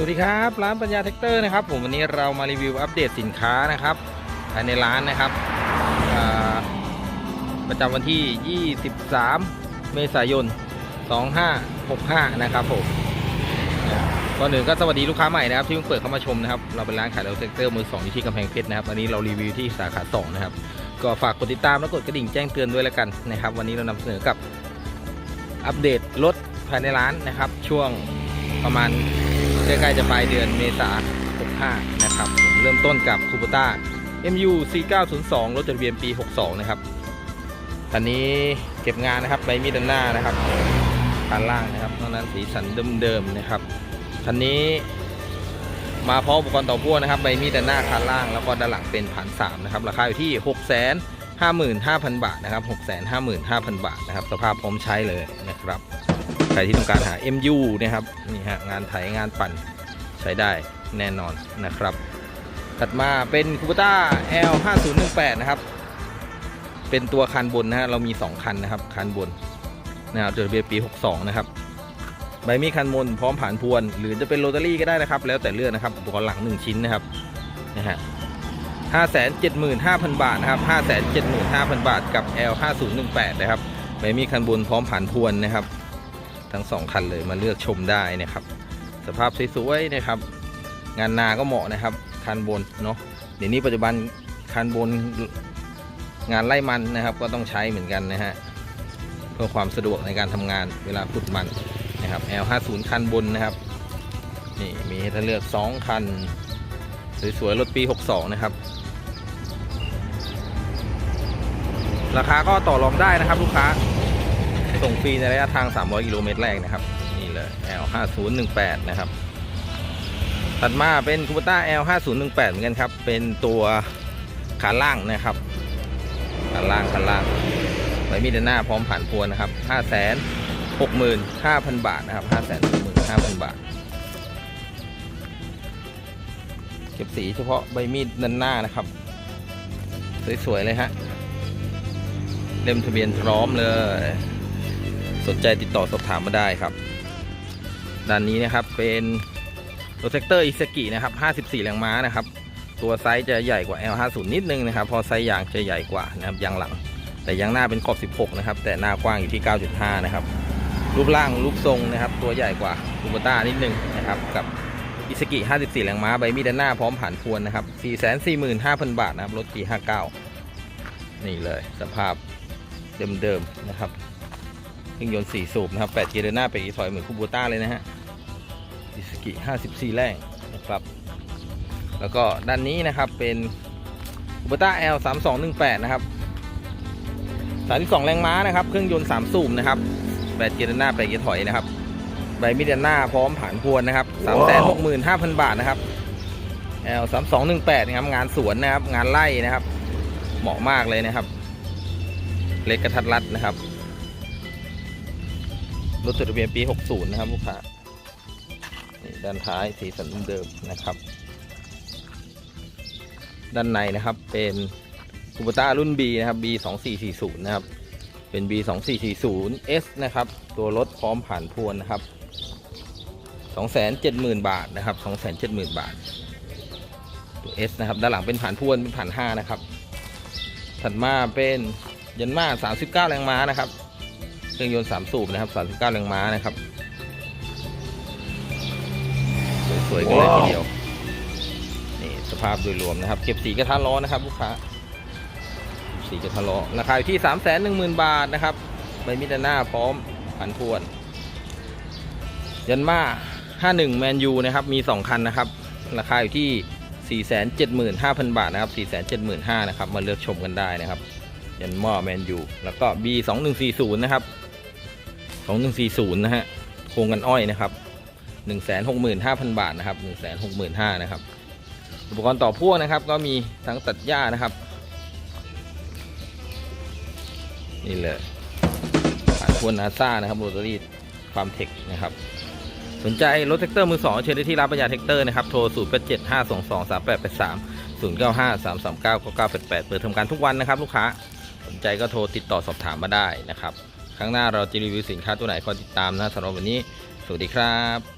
สวัสดีครับร้านปัญญาแท็กเตอร์นะครับผมวันนี้เรามารีวิวอัปเดตสินค้านะครับภายในร้านนะครับประจำวันที่ 23 เมษายน 2565 นะครับผมก่อนหนึ่งก็สวัสดีลูกค้าใหม่นะครับที่เพิ่งเปิดเข้ามาชมนะครับเราเป็นร้านขายรถแท็กเตอร์มือสองอยู่ที่กำแพงเพชรนะครับวันนี้เรารีวิวที่สาขาสองนะครับก็ฝากกดติดตามและกดกระดิ่งแจ้งเตือนด้วยแล้วกันนะครับ วันนี้เรานำเสนอกับอัปเดตรถภายในร้านนะครับ ช่วงประมาณ ใกล้ๆจะปลายเดือนเมษา65 นะครับผมเริ่มต้นกับคูปต้า MU C902 รถจดทะเบียนปี 62 นะครับคันนี้เก็บงานนะครับใบมีดด้านหน้านะครับคันล่างนะครับนอกนั้นสีสันเดิมๆนะครับคันนี้มาพร้อมอุปกรณ์ต่อพ่วงนะครับใบมีดด้านหน้าคันล่างแล้วก็ด้านหลังเป็นผ่านสามนะครับราคาอยู่ที่ 655,000 บาทนะครับ 655,000 บาทนะครับ สภาพพร้อมใช้เลยนะครับ รที่ต้องการหา MU นะครับนี่ฮะงานไถงานปั่นใช้ได้แน่นอนนะครับ ถัดมาเป็นคูปต้า L 5 0 1 8นะครับเป็นตัวคันบนนะฮะเรามี 2 คันนะครับคันบนนะครับจดทะเบียนปี 62 นะครับใบมีดคันบนพร้อมผ่านพวน หรือจะเป็นโรตารี่ก็ได้นะครับ แล้วแต่เลือกนะครับอุปกรณ์หลัง 1 ชิ้นนะครับนะฮะ575,000บาทนะครับ575,000บาทกับ L 5 0 1 8นะครับใบมีดคันบนพร้อมผ่านพวนนะครับ ทั้งสองคันเลยมาเลือกชมได้นะครับ สภาพสวยๆนะครับ งานนาก็เหมาะนะครับ คันบนเนาะเดี๋ยวนี้ปัจจุบันคันบนงานไล่มันนะครับ ก็ต้องใช้เหมือนกันนะฮะเพื่อความสะดวกในการทำงานเวลาขุดมันนะครับ L50 คันบนนะครับนี่มีให้ท่านเลือก 2 คัน สวยๆรถปี 62 นะครับ ราคาก็ต่อรองได้นะครับลูกค้า ส่งฟรีในระยะทาง 300 กิโลเมตรแรกนะครับ นี่เลย L 5 0 1 8 นะครับ ถัดมาเป็นคูปต้า L 5 0 1 8 เหมือนกันครับ เป็นตัวขาล่างนะครับขาล่างขาล่างใบมีดด้านหน้าพร้อมผ่านพวนนะครับ 5 6 5 0 0 0 บาทนะครับ 5 6 5 0 0 0 บาท เก็บสีเฉพาะใบมีดด้านหน้านะครับ สวย ๆ เลยฮะเล่มทะเบียนพร้อมเลย สนใจติดต่อสอบถามมาได้ครับ ด้านนี้นะครับเป็นรถแท็กเตอร์อิซากินะครับ 54 แรงม้านะครับ ตัวไซส์จะใหญ่กว่า L50 นิดนึงนะครับ พอไซส์ยางจะใหญ่กว่านะครับยางหลัง แต่ยางหน้าเป็นขอบ 16 นะครับ แต่หน้ากว้างอยู่ที่ 9.5 นะครับ รูปร่างรูปทรงนะครับ ตัวใหญ่กว่าคูโบต้านิดนึงนะครับ กับอิซากิ 54 แรงม้า ใบมีดด้านหน้าพร้อมผ่านพวนนะครับ 445,000 บาทนะครับ รถปี 59 นี่เลย สภาพเดิมๆนะครับ เครื่องยนต์4สูบนะครับ8เกียร์เดินหน้าไปอีถอยเหมือนคูโบต้าเลยนะฮะอิสกิ54 แรงนะครับ แล้วก็ด้านนี้นะครับเป็นคูโบต้า L 3218นะครับ32แรงม้านะครับ เครื่องยนต์3สูบนะครับ8เกียร์เดินหน้า8เกียร์ถอยนะครับใบมิดเดินหน้าพร้อมผ่านพวนนะครับ365,000 บาทนะครับ L 3218นะครับ งานสวนนะครับ งานไล่นะครับ เหมาะมากเลยนะครับ เล็กกระทัดรัดนะครับ รถจดทะเบียนปี 60 นะครับลูกค้านี่ด้านท้ายสีสันเดิมนะครับ ด้านในนะครับเป็นคูปต้ารุ่น B นะครับ B 2 4 4 0นะครับ เป็น B 2 4 4 0 S นะครับ ตัวรถพร้อมผ่านพวนนะครับ 270,000 บาทนะครับ 270,000 บาท ตัว S นะครับ ด้านหลังเป็นผ่านพวนเป็นผ่าน 5 นะครับถัดมาเป็นยันมา39 แรงม้านะครับ เครื่องยนต์3สูบนะครับ39แรงม้านะครับ สวยๆกันเลยทีเดียว นี่สภาพโดยรวมนะครับ เก็บสีกระทะล้อนะครับ ลูกค้าเก็บสีกระทะล้อราคาอยู่ที่3 1 0 0 0 0บาทนะครับใบมิดด้านหน้าพร้อมผันพวน ยันมา51แมนยูนะครับ มี2คันนะครับ ราคาอยู่ที่ 475,000 บาทนะครับ 475,000นะครับ มาเลือกชมกันได้นะครับยันหม้อแมนยูแล้วก็ B 2 1 4 0 นะครับ 2140 นะฮะ โครงกันอ้อยนะครับ 165,000 บาทนะครับ 165,000นะครับ อุปกรณ์ต่อพ่วงนะครับ ก็มีทั้งตัดหญ้านะครับ นี่เลยผ่านพวนนาซ่านะครับโรตารี่ฟาร์มเทคนะครับ สนใจรถแท็กเตอร์มือสองเชิญได้ที่ร้านปัญญาแท็กเตอร์นะครับ โทร 0 8 7 5 2 2 3 8 8 3 0 9 5 3 3 9 9 9 8 8 เปิดทำการทุกวันนะครับ ลูกค้า สนใจก็โทรติดต่อสอบถามมาได้นะครับ ครั้งหน้าเราจะรีวิวสินค้าตัวไหนคอยติดตามนะสำหรับวันนี้ สวัสดีครับ